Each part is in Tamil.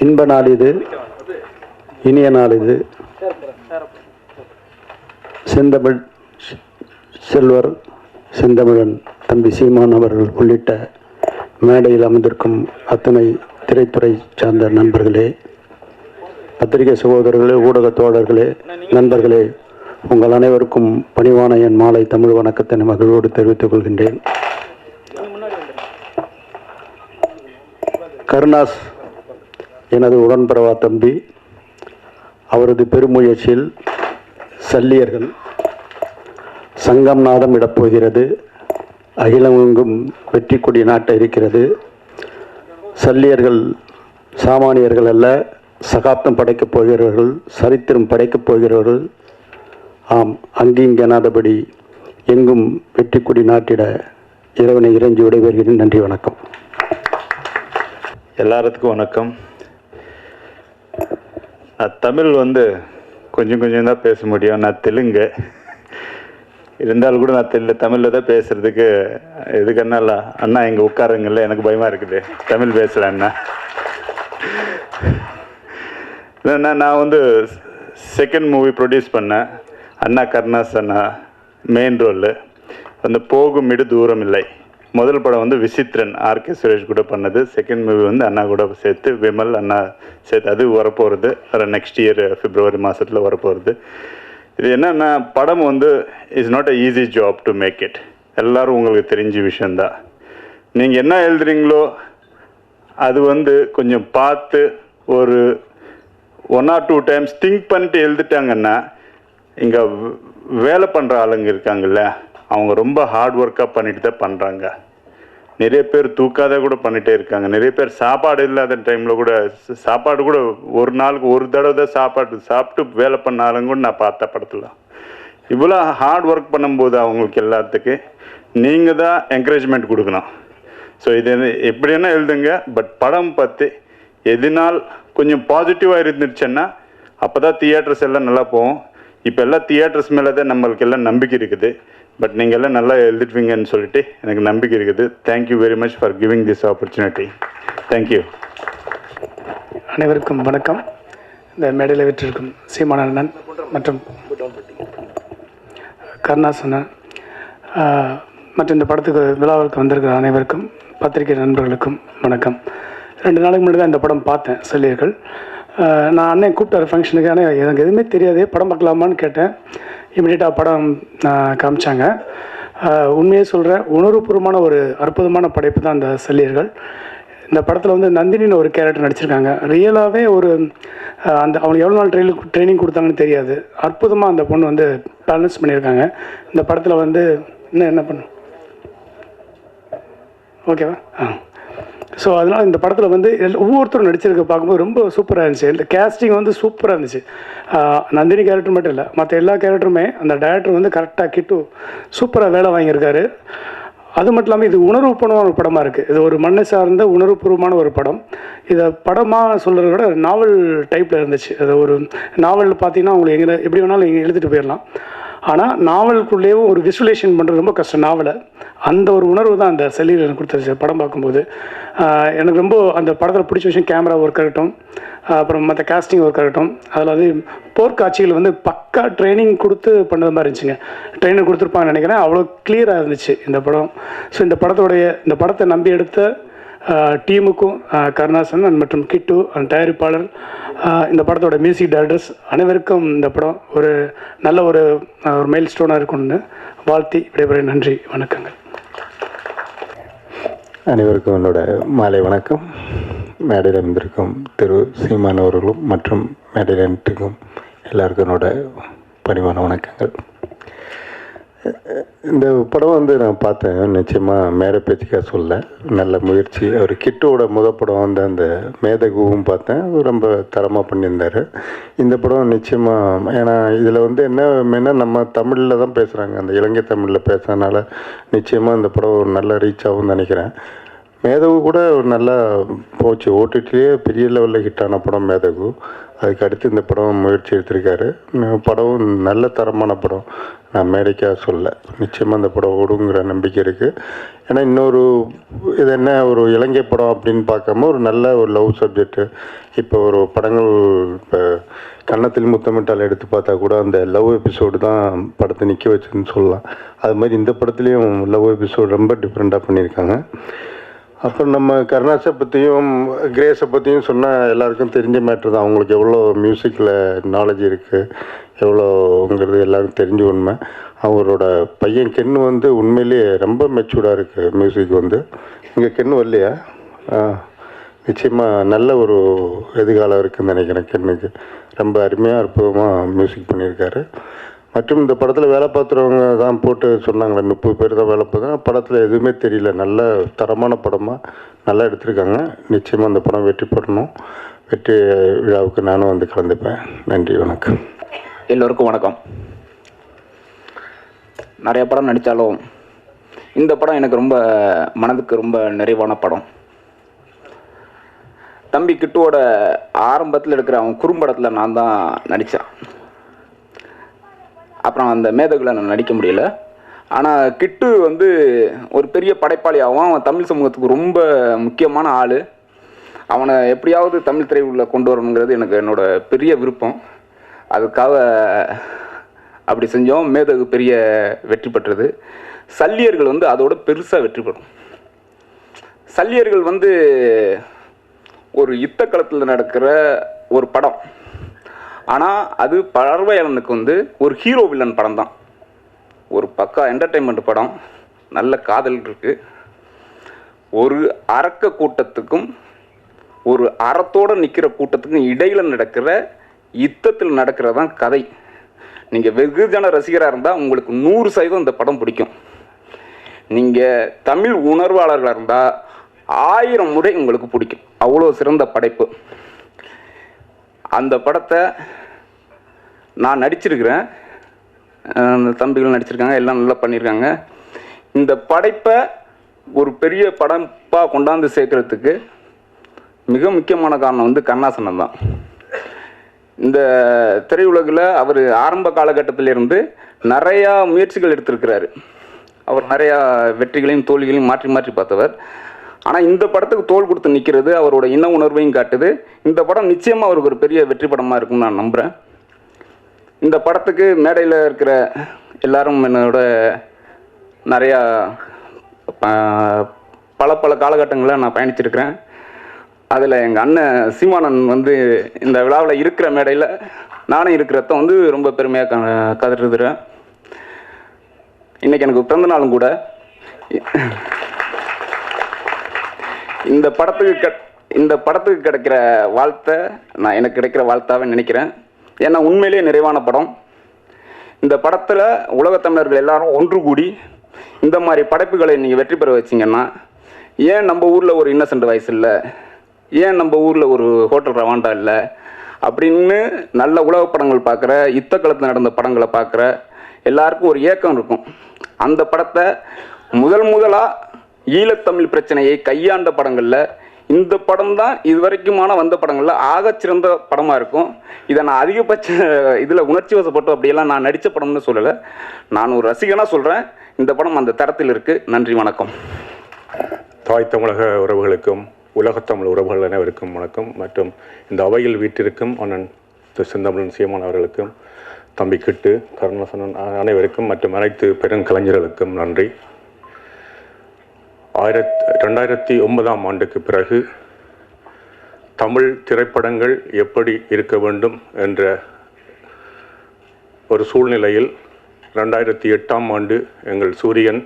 இன்ப நாள் இது இனிய நாள் இது. செந்தமிழ் செல்வர் செந்தமிழன் தம்பி சீமான் அவர்கள் உள்ளிட்ட மேடையில் அமர்ந்திருக்கும் அத்தனை திரைத்துறை சார்ந்த நண்பர்களே பத்திரிகை சகோதரர்களே ஊடக தோழர்களே நண்பர்களே உங்கள் அனைவருக்கும் பணிவான என் மாலை தமிழ் வணக்கத்தை மகிழ்வோடு தெரிவித்துக் கொள்கின்றேன். கருணாஸ் எனது உடன்பிறவா தம்பி அவரது பெருமுயற்சியில் சல்லியர்கள் சங்கம் நாதம் இடப்போகிறது. அகிலமெங்கும் வெற்றி கொடி நாட்ட இருக்கிறது. சல்லியர்கள் சாமானியர்கள் அல்ல சகாப்தம் படைக்கப் போகிறவர்கள் சரித்திரம் படைக்கப் போகிறவர்கள். ஆம் அங்கிங்கெனாதபடி எங்கும் வெற்றி கொடி நாட்டிட இறைவனை இறைஞ்சி விடைபெறுகிறேன். நன்றி வணக்கம். எல்லாத்துக்கும் வணக்கம். தமிழ் வந்து கொஞ்சம் கொஞ்சம் தான் பேச முடியும். நான் தெலுங்கு. இருந்தாலும் கூட நான் தெரியல தமிழில் தான் பேசுகிறதுக்கு இதுக்குன்னால அண்ணா இங்கே உட்காருங்கல்ல எனக்கு பயமாக இருக்குது. தமிழ் பேசல அண்ணா. இல்லைண்ணா நான் வந்து செகண்ட் மூவி ப்ரொடியூஸ் பண்ணேன். அண்ணா கருணாஸ் அண்ணா மெயின் ரோலு அந்த போகும் இடு தூரம் இல்லை. முதல் படம் வந்து விசித்ரன் ஆர்கே சுரேஷ் கூட பண்ணது. செகண்ட் மூவி வந்து அண்ணா கூட சேர்த்து விமல் அண்ணா சேர்த்து அது வரப்போகிறது நெக்ஸ்ட் இயர் பிப்ரவரி மாதத்தில் வரப்போகிறது இது என்னன்னா படம் வந்து is not a easy job to make it எல்லாரும் உங்களுக்கு தெரிஞ்ச விஷயந்தான் நீங்கள் என்ன எழுதுறீங்களோ அது வந்து கொஞ்சம் பார்த்து ஒரு one or two times think பண்ணிட்டு எழுதிட்டாங்கன்னா இங்கே வேலை பண்ணுற ஆளுங்க இருக்காங்கல்ல அவங்க ரொம்ப ஹார்ட் ஒர்க்காக பண்ணிட்டு தான் பண்ணுறாங்க நிறைய பேர் தூக்காத கூட பண்ணிகிட்டே இருக்காங்க. நிறைய பேர் சாப்பாடு இல்லாத டைமில் கூட சாப்பாடு கூட ஒரு நாளுக்கு ஒரு தடவை தான் சாப்பாடு சாப்பிட்டு வேலை பண்ணாலும் கூட நான் பார்த்த படத்தில். இவ்வளோ ஹார்ட் ஒர்க் பண்ணும்போது அவங்களுக்கு எல்லாத்துக்கு நீங்கள் தான் என்கரேஜ்மெண்ட் கொடுக்கணும். ஸோ இது எப்படின்னா எழுதுங்க. பட் படம் பற்றி எதுனால் கொஞ்சம் பாசிட்டிவாக இருந்துச்சுன்னா அப்போ தான் தியேட்டர்ஸ் எல்லாம் நல்லா போகும். இப்போ எல்லாம் தியேட்டர்ஸ் மேலே தான் நம்மளுக்கு எல்லாம் நம்பிக்கை இருக்குது. பட் நீங்கள் எல்லாம் நல்லா எழுதிடுவீங்கன்னு சொல்லிட்டு எனக்கு நம்பிக்கை இருக்குது. Thank you very much for giving this opportunity thank you அனைவருக்கும் வணக்கம். இந்த மேடையில் விற்றிருக்கும் சீமான அண்ணன் மற்றும் கருணாசனன் மற்றும் இந்த படத்துக்கு விழாவிற்கு வந்திருக்கிற அனைவருக்கும் பத்திரிகை நண்பர்களுக்கும் வணக்கம். ரெண்டு நாளைக்கு முன்னாடி தான் இந்த படம் பார்த்தேன் சொல்லியர்கள். நான் அண்ணன் கூப்பிட்டார் ஃபங்க்ஷனுக்கு ஆனால் எனக்கு எதுவுமே தெரியாது. படம் பார்க்கலாமான்னு கேட்டேன். இமீடியட்டாக படம் காமிச்சாங்க. உண்மையை சொல்கிறேன் உணர்வுபூர்வமான ஒரு அற்புதமான படைப்பு தான் அந்த செல்லியர்கள் இந்த படத்தில் வந்து நந்தினின்னு ஒரு கேரக்டர் நடிச்சிருக்காங்க. ரியலாகவே ஒரு அந்த அவங்களுக்கு எவ்வளோ நாள் ட்ரெயின் ட்ரைனிங் கொடுத்தாங்கன்னு தெரியாது. அற்புதமாக அந்த பொண்ணு வந்து பேலன்ஸ் பண்ணியிருக்காங்க. இந்த படத்தில் வந்து இன்னும் என்ன பண்ணும் ஓகேவா ஆ. ஸோ அதனால் இந்த படத்தில் வந்து எல்- ஒவ்வொருத்தரும் நடிச்சிருக்க பார்க்கும்போது ரொம்ப சூப்பராக இருந்துச்சு. இந்த கேஸ்டிங் வந்து சூப்பராக இருந்துச்சு. நந்தினி கேரக்டர் மட்டும் இல்லை மற்ற எல்லா கேரக்டருமே அந்த டேரக்டர் வந்து கரெக்டாக கிட்டு சூப்பராக வேலை வாங்கியிருக்காரு. அது மட்டும் இல்லாமல் இது உணர்வுபூர்வமான ஒரு படமாக இருக்குது இது ஒரு மண்ணை சார்ந்த உணர்வுபூர்வமான ஒரு படம். இதை படமாக சொல்கிறத விட நாவல் டைப்பில் இருந்துச்சு. அது ஒரு நாவலில் பார்த்தீங்கன்னா உங்களுக்கு எங்கே எப்படி வேணாலும் நீங்கள் எழுதிட்டு போயிடலாம். ஆனால் நாவலுக்குள்ளேயும் ஒரு விசுவலேஷன் பண்ணுறது ரொம்ப கஷ்டம் நாவலை. அந்த ஒரு உணர்வு தான் அந்த செல்லியில் எனக்கு கொடுத்துருச்சு படம் பார்க்கும்போது. எனக்கு ரொம்ப அந்த படத்தில் பிடிச்ச விஷயம் கேமரா ஒர்க் ஆகட்டும் அப்புறம் மற்ற காஸ்டிங் ஒர்க் ஆகட்டும் அதில் வந்து போர்க்காட்சிகள் வந்து பக்கா ட்ரைனிங் கொடுத்து பண்ணது மாதிரி இருந்துச்சுங்க. ட்ரைனிங் கொடுத்துருப்பாங்கன்னு நினைக்கிறேன். அவ்வளோ கிளியராக இருந்துச்சு இந்த படம். ஸோ இந்த படத்தோடைய இந்த படத்தை நம்பி எடுத்த டீமுக்கும் கருணாசன் கருணாசன் மற்றும் கிட்டு அண்ட் தயாரிப்பாளர் இந்த படத்தோட மியூசிக் டைரக்டர்ஸ் அனைவருக்கும் இந்த படம் ஒரு நல்ல ஒரு ஒரு மைல் ஸ்டோனாக இருக்கும்னு வாழ்த்தி விடைபெற நன்றி வணக்கங்கள். அனைவருக்கும் என்னோட மாலை வணக்கம். மேடையில் இருந்திருக்கும் திரு சீமான் அவர்களும் மற்றும் மேடையில் எல்லாருக்கும் என்னோட பணிவான வணக்கங்கள். இந்த படம் வந்து நான் பார்த்தேன். நிச்சயமாக மேடை பேச்சுக்காக சொல்ல. நல்ல முயற்சி. அவர் கிட்டோட முத படம் வந்து அந்த மேதகுவும் பார்த்தேன். ரொம்ப தரமாக பண்ணியிருந்தார். இந்த படம் நிச்சயமாக ஏன்னா இதில் வந்து என்ன மெயினாக நம்ம தமிழில் தான் பேசுகிறாங்க அந்த இலங்கை தமிழில் பேசுறதுனால நிச்சயமாக இந்த படம் ஒரு நல்ல ரீச் ஆகும்னு நினைக்கிறேன். மேதகு கூட ஒரு நல்லா போச்சு. ஓடிடிலேயே பெரிய லெவலில் ஹிட்டான படம் மேதகு. அதுக்கு அடுத்து இந்த படம் முயற்சி எடுத்திருக்காரு. படமும் படம் நல்ல தரமான படம். நான் அமெரிக்கா சொல்ல. நிச்சயமாக அந்த படம் ஓடுங்கிற நம்பிக்கை இருக்குது ஏன்னா இன்னொரு இது என்ன ஒரு இலங்கை படம் அப்படின்னு பார்க்காம ஒரு நல்ல ஒரு லவ் சப்ஜெக்ட்டு இப்போ ஒரு படங்கள் இப்போ கன்னத்தில் முத்தமிட்டால் எடுத்து பார்த்தா கூட அந்த லவ் எபிசோடு தான் படத்தை நிற்க வச்சுன்னு சொல்லலாம். அது மாதிரி இந்த படத்துலேயும் லவ் எபிசோடு ரொம்ப டிஃப்ரெண்ட்டாக பண்ணியிருக்காங்க. அப்புறம் நம்ம கருணாஸை பற்றியும் கிரேஸை பற்றியும் சொன்னால் எல்லாருக்கும் தெரிஞ்ச மேட்ரு தான். அவங்களுக்கு எவ்வளோ மியூசிக்கில் நாலேஜ் இருக்குது எவ்வளோங்கிறது எல்லோரும் தெரிஞ்ச உண்மை. அவரோட பையன் கென்னு வந்து உண்மையிலேயே ரொம்ப மெச்சூர்டாக இருக்குது மியூசிக் வந்து. இங்கே கென்னு வரலையா? நிச்சயமாக நல்ல ஒரு எதிர்காலம் இருக்குதுன்னு நினைக்கிறேன் கென்னுக்கு. ரொம்ப அருமையாக அற்புதமாக மியூசிக் பண்ணியிருக்காரு. மற்றும் இந்த படத்தில் வேலை பார்த்துறவங்க தான் போட்டு சொன்னாங்களே முப்பது பேர் தான் வேலை பார்த்தா படத்தில் எதுவுமே தெரியல. நல்ல தரமான படமாக நல்லா எடுத்திருக்காங்க. நிச்சயமாக அந்த படம் வெற்றி பெறணும். வெற்றி விழாவுக்கு நானும் வந்து கலந்துப்பேன். நன்றி வணக்கம். எல்லோருக்கும் வணக்கம். நிறைய படம் நடித்தாலும் இந்த படம் எனக்கு ரொம்ப மனதுக்கு ரொம்ப நிறைவான படம். தம்பி கிட்டுவோட ஆரம்பத்தில் எடுக்கிற அவன் குறும்படத்தில் நான் தான் நடித்தேன் அப்புறம் அந்த மேதகுல நான் நடிக்க முடியல. ஆனால் கிட்டு வந்து ஒரு பெரிய படைப்பாளியாகவும் அவன் தமிழ் சமூகத்துக்கு ரொம்ப முக்கியமான ஆள். அவனை எப்படியாவது தமிழ் திரையுள்ள கொண்டு வரணுங்கிறது எனக்கு என்னோட பெரிய விருப்பம். அதுக்காக அப்படி செஞ்சோம். மேதகு பெரிய வெற்றி பெற்றது. சல்லியர்கள் வந்து அதோட பெருசாக வெற்றி பெறும். சல்லியர்கள் வந்து ஒரு யுத்த களத்தில் நடக்கிற ஒரு படம். ஆனால் அது பார்வையாளனுக்கு வந்து ஒரு ஹீரோ வில்லன் படம் தான் ஒரு பக்கா என்டர்டெயின்மெண்ட் படம் நல்ல காதல் இருக்குது ஒரு அரக்க கூட்டத்துக்கும் ஒரு அறத்தோடு நிற்கிற கூட்டத்துக்கும் இடையில் நடக்கிற யுத்தத்தில் நடக்கிறதான் கதை. நீங்கள் வெகுஜன ரசிகராக இருந்தால் உங்களுக்கு நூறு சதவீதம் இந்த படம் பிடிக்கும். நீங்கள் தமிழ் உணர்வாளர்களாக இருந்தால் ஆயிரம் முறை உங்களுக்கு பிடிக்கும். அவ்வளோ சிறந்த படைப்பு. அந்த படத்தை நான் நடிச்சிருக்கிறேன். அந்த தம்பிகள் நடிச்சிருக்காங்க எல்லாம் நல்லா பண்ணியிருக்காங்க. இந்த படைப்பை ஒரு பெரிய படப்பாக கொண்டாந்து சேர்க்கறதுக்கு மிக முக்கியமான காரணம் வந்து கண்ணாசனம் தான். இந்த திரையுலகில் அவர் ஆரம்ப காலகட்டத்திலிருந்து நிறையா முயற்சிகள் எடுத்திருக்கிறாரு. அவர் நிறையா வெற்றிகளையும் தோல்விகளையும் மாற்றி மாற்றி பார்த்தவர். ஆனால் இந்த படத்துக்கு தோல் கொடுத்து நிற்கிறது அவரோட இன உணர்வையும் காட்டுது. இந்த படம் நிச்சயமாக அவருக்கு ஒரு பெரிய வெற்றி படமாக இருக்கும்னு நான் நம்புகிறேன் இந்த படத்துக்கு மேடையில் இருக்கிற எல்லாரும் என்னோட நிறையா பல பல காலகட்டங்களில் நான் பயணிச்சிருக்கிறேன். அதில் எங்கள் அண்ணன் சீமானன் வந்து இந்த விழாவில் இருக்கிற மேடையில் நானும் இருக்கிறத வந்து ரொம்ப பெருமையாக க கதறுதுறேன் இன்றைக்கி எனக்கு பிறந்த நாளும் கூட. இந்த படத்துக்கு இந்த படத்துக்கு கிடைக்கிற வாழ்த்தை நான் எனக்கு கிடைக்கிற வாழ்த்தாவே நினைக்கிறேன். ஏன்னா உண்மையிலேயே நிறைவான படம். இந்த படத்தில் உலகத் தமிழர்கள் எல்லாரும் ஒன்று கூடி இந்த மாதிரி படைப்புகளை நீங்கள் வெற்றி பெற வச்சிங்கன்னா ஏன் நம்ம ஊரில் ஒரு இன்னசென்ட் வயசு இல்லை? ஏன் நம்ம ஊரில் ஒரு ஹோட்டல் ரவாண்டா இல்லை? அப்படின்னு நல்ல உலக படங்கள் பார்க்குற யுத்த களத்தில் நடந்த படங்களை பார்க்குற எல்லாருக்கும் ஒரு ஏக்கம் இருக்கும். அந்த படத்தை முதல் முதலாக ஈழத்தமிழ் பிரச்சனையை கையாண்ட படங்களில் இந்த படம் தான் இதுவரைக்குமான வந்த படங்களில் ஆகச்சிறந்த படமாக இருக்கும். இதை நான் அதிகபட்ச இதில் உணர்ச்சி வசப்பட்டு அப்படியெல்லாம் நான் நடித்த படம்னு சொல்லலை. நான் ஒரு ரசிகனாக சொல்கிறேன் இந்த படம் அந்த தரத்தில் இருக்குது நன்றி வணக்கம். தாய் தமிழக உறவுகளுக்கும் உலகத்தமிழ் உறவுகள் அனைவருக்கும் வணக்கம். மற்றும் இந்த அவையில் வீட்டிற்கும் அண்ணன் செந்தமிழன் சீமான் அவர்களுக்கும் தம்பி கிட்டு கருணாசனன் அனைவருக்கும் மற்றும் அனைத்து பெருங்கலைஞர்களுக்கும் நன்றி. ஆயிரத் ரெண்டாயிரத்தி ஒன்பதாம் ஆண்டுக்கு பிறகு தமிழ் திரைப்படங்கள் எப்படி இருக்க வேண்டும் என்ற ஒரு சூழ்நிலையில் ரெண்டாயிரத்தி எட்டாம் ஆண்டு எங்கள் சூரியன்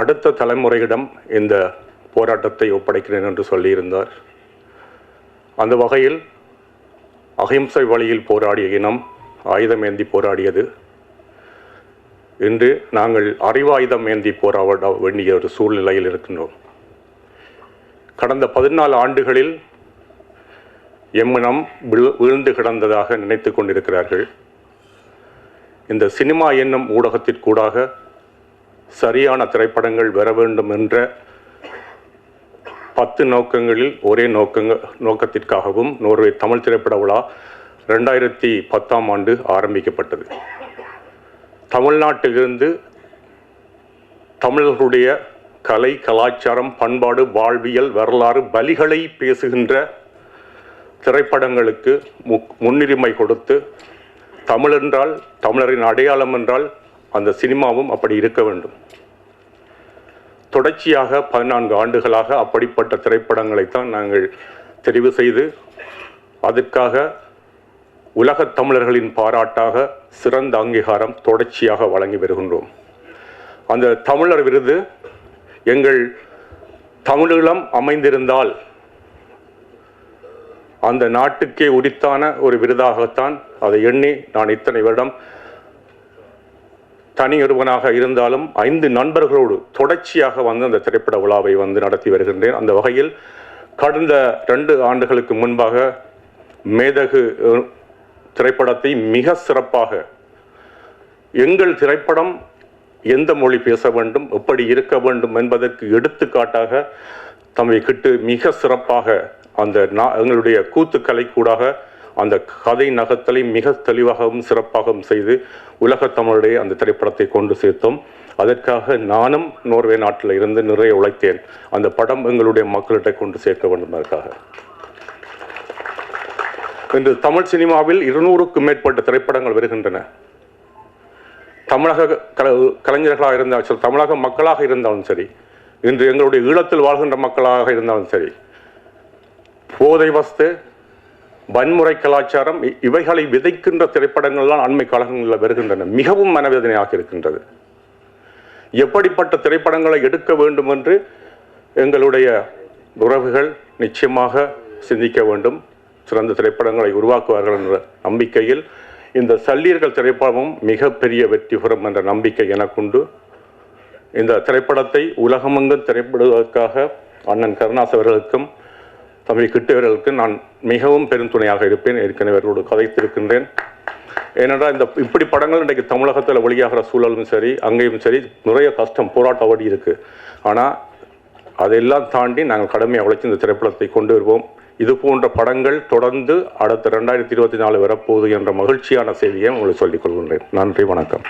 அடுத்த தலைமுறையிடம் இந்த போராட்டத்தை ஒப்படைக்கிறேன் என்று சொல்லியிருந்தார். அந்த வகையில் அகிம்சை வழியில் போராடிய இனம் ஆயுதமேந்தி போராடியது இன்று நாங்கள் அறிவாயுதம் ஏந்தி போராட வேண்டிய ஒரு சூழ்நிலையில் இருக்கின்றோம். கடந்த பதினாலு ஆண்டுகளில் எம்மனம் விழு- கிடந்ததாக நினைத்து கொண்டிருக்கிறார்கள். இந்த சினிமா என்னும் ஊடகத்திற்கூடாக சரியான திரைப்படங்கள் வர வேண்டும் என்ற பத்து நோக்கங்களில் ஒரே நோக்கங்க நோக்கத்திற்காகவும் நோர்வே தமிழ் திரைப்பட விழா ரெண்டாயிரத்தி பத்தாம் ஆண்டு ஆரம்பிக்கப்பட்டது. தமிழ்நாட்டிலிருந்து தமிழர்களுடைய கலை கலாச்சாரம் பண்பாடு வாழ்வியல் வரலாறு பலிகளை பேசுகின்ற திரைப்படங்களுக்கு முக் முன்னுரிமை கொடுத்து தமிழ் என்றால் தமிழரின் அடையாளம் என்றால் அந்த சினிமாவும் அப்படி இருக்க வேண்டும். தொடர்ச்சியாக பதினான்கு ஆண்டுகளாக அப்படிப்பட்ட திரைப்படங்களைத்தான் நாங்கள் தெரிவு செய்து அதற்காக உலகத் தமிழர்களின் பாராட்டாக சிறந்த அங்கீகாரம் தொடர்ச்சியாக வழங்கி வருகின்றோம். அந்த தமிழர் விருது எங்கள் தமிழீழம் அமைந்திருந்தால் அந்த நாட்டுக்கே உரித்தான ஒரு விருதாகத்தான் அதை எண்ணி நான் இத்தனை வருடம் தனி ஒருவனாக இருந்தாலும் ஐந்து நண்பர்களோடு தொடர்ச்சியாக வந்து அந்த திரைப்பட விழாவை வந்து நடத்தி வருகின்றேன். அந்த வகையில் கடந்த ரெண்டு ஆண்டுகளுக்கு முன்பாக மேதகு திரைப்படத்தை மிக சிறப்பாக எங்கள் திரைப்படம் எந்த மொழி பேச வேண்டும் எப்படி இருக்க வேண்டும் என்பதற்கு எடுத்துக்காட்டாக தம்மை கிட்டு மிக சிறப்பாக அந்த எங்களுடைய கூத்துக்கலை கூடாக அந்த கதை நகத்தலை மிக தெளிவாகவும் சிறப்பாகவும் செய்து உலகத் தமிழுடைய அந்த திரைப்படத்தை கொண்டு சேர்த்தோம். அதற்காக நானும் நோர்வே நாட்டில் இருந்து நிறைய உழைத்தேன். அந்த படம் எங்களுடைய மக்களிட்ட கொண்டு சேர்க்க வேண்டும் அதற்காக. இன்று தமிழ் சினிமாவில் இருநூறுக்கும் மேற்பட்ட திரைப்படங்கள் வருகின்றன. தமிழக கலைஞர்களாக இருந்தாலும் சரி தமிழக மக்களாக இருந்தாலும் சரி இன்று எங்களுடைய ஈழத்தில் வாழ்கின்ற மக்களாக இருந்தாலும் சரி போதை வஸ்து வன்முறை கலாச்சாரம் இ- இவைகளை விதைக்கின்ற திரைப்படங்கள்லாம் அண்மை காலங்களில் வருகின்றன. மிகவும் மனவேதனையாக இருக்கின்றது. எப்படிப்பட்ட திரைப்படங்களை எடுக்க வேண்டும் என்று எங்களுடைய உறவுகள் நிச்சயமாக சிந்திக்க வேண்டும். சிறந்த திரைப்படங்களை உருவாக்குவார்கள் என்ற நம்பிக்கையில் இந்த சல்லீர்கள் திரைப்படமும் மிகப்பெரிய வெற்றி பெறும் என்ற நம்பிக்கை எனக்குண்டு. இந்த திரைப்படத்தை உலகமெங்கும் திரைப்படுவதற்காக அண்ணன் கருணாஸ் அவர்களுக்கும் தம்பி கிட்டவர்களுக்கும் நான் மிகவும் பெருந்துணையாக இருப்பேன். ஏற்கனவே அவர்களோடு கதைத்திருக்கின்றேன். ஏனென்றால் இந்த இப்படி படங்கள் இன்றைக்கு தமிழகத்தில் வெளியாகிற சூழலும் சரி அங்கேயும் சரி நிறைய கஷ்டம் போராட்ட ஓடி இருக்குது ஆனால் அதையெல்லாம் தாண்டி நாங்கள் கடமையை உழைச்சி இந்த திரைப்படத்தை கொண்டு வருவோம். இது போன்ற படங்கள் தொடர்ந்து அடுத்த ரெண்டாயிரத்தி இருபத்தி நாலு வரப்போகுது என்ற மகிழ்ச்சியான செய்தியை உங்களுக்கு சொல்லிக் கொள்கின்றேன். நன்றி வணக்கம்.